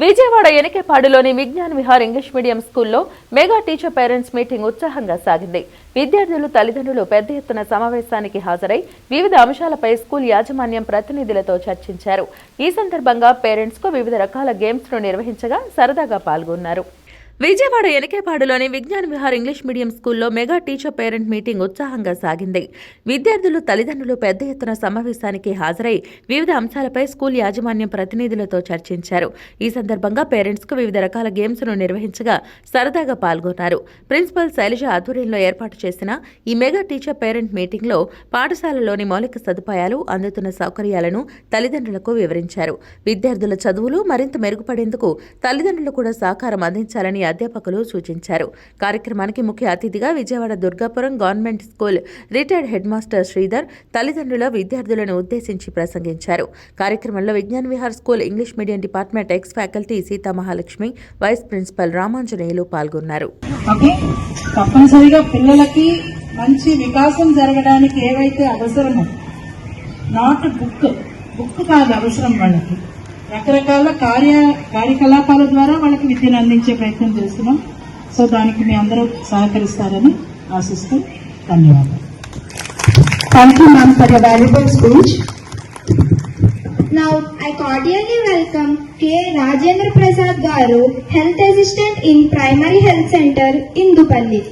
విజయవాడ ఎనికేపాడులోని Vignan Vihar English medium స్కూల్లో mega teacher parents meeting ఉత్సాహంగా సాగింది. విద్యార్థులు తల్లిదండ్రులు పెద్ద ఎత్తున సమావేశానికి హాజరై వివిధ అంశాలపై స్కూల్ యాజమాన్యం ప్రతినిధులతో చర్చించారు. ఈ సందర్భంగా పేరెంట్స్కు వివిధ రకాల గేమ్స్ను నిర్వహించగా సరదాగా పాల్గొన్నారు. విజయవాడ ఎలికేపాడులోని విజ్ఞాన్ విహార్ ఇంగ్లీష్ మీడియం స్కూల్లో మెగా టీచర్ పేరెంట్ మీటింగ్ ఉత్సాహంగా సాగింది. విద్యార్థులు తల్లిదండ్రులు పెద్ద ఎత్తున సమావేశానికి హాజరై వివిధ అంశాలపై స్కూల్ యాజమాన్యం ప్రతినిధులతో చర్చించారు. ఈ సందర్భంగా పేరెంట్స్కు వివిధ రకాల గేమ్స్ను నిర్వహించగా సరదాగా పాల్గొన్నారు. ప్రిన్సిపల్ శైలజ ఆధ్వర్యంలో ఏర్పాటు చేసిన ఈ మెగా టీచర్ పేరెంట్ మీటింగ్లో పాఠశాలలోని మౌలిక సదుపాయాలు అందుతున్న సౌకర్యాలను తల్లిదండ్రులకు వివరించారు. విద్యార్థుల చదువులు మరింత మెరుగుపడేందుకు తల్లిదండ్రులు కూడా సహకారం అందించాలని అధ్యాపకులు సూచించారు. కార్యక్రమానికి ముఖ్య అతిథిగా Vijayawada Durgapuram government school retired head master Sridhar తల్లిదండ్రుల విద్యార్థులను ఉద్దేశించి ప్రసంగించారు. కార్యక్రమంలో Vignan Vihar school English medium department ex faculty Sita Mahalakshmi vice principal Ramanjaneyulu పాల్గొన్నారు. తప్పనిసరిగా పిల్లలకి మంచి వికాసం జరగడానికి ఏవైతే అవసరమో నాట్ బుక్ బుక్ కాదు అవసరం వాళ్ళకి. రకరకాల కార్య కార్యకలాపాల ద్వారా వాళ్ళకి విద్యను అందించే ప్రయత్నం చేస్తున్నాం సో దానికి మీ అందరూ సహకరిస్తారని ఆశిస్తూ ధన్యవాదాలు Thank you, ma'am, for your valuable speech. Now, I cordially welcome K. Rajendra Prasad Garu, Health Assistant in Primary Health Center, Indupalli.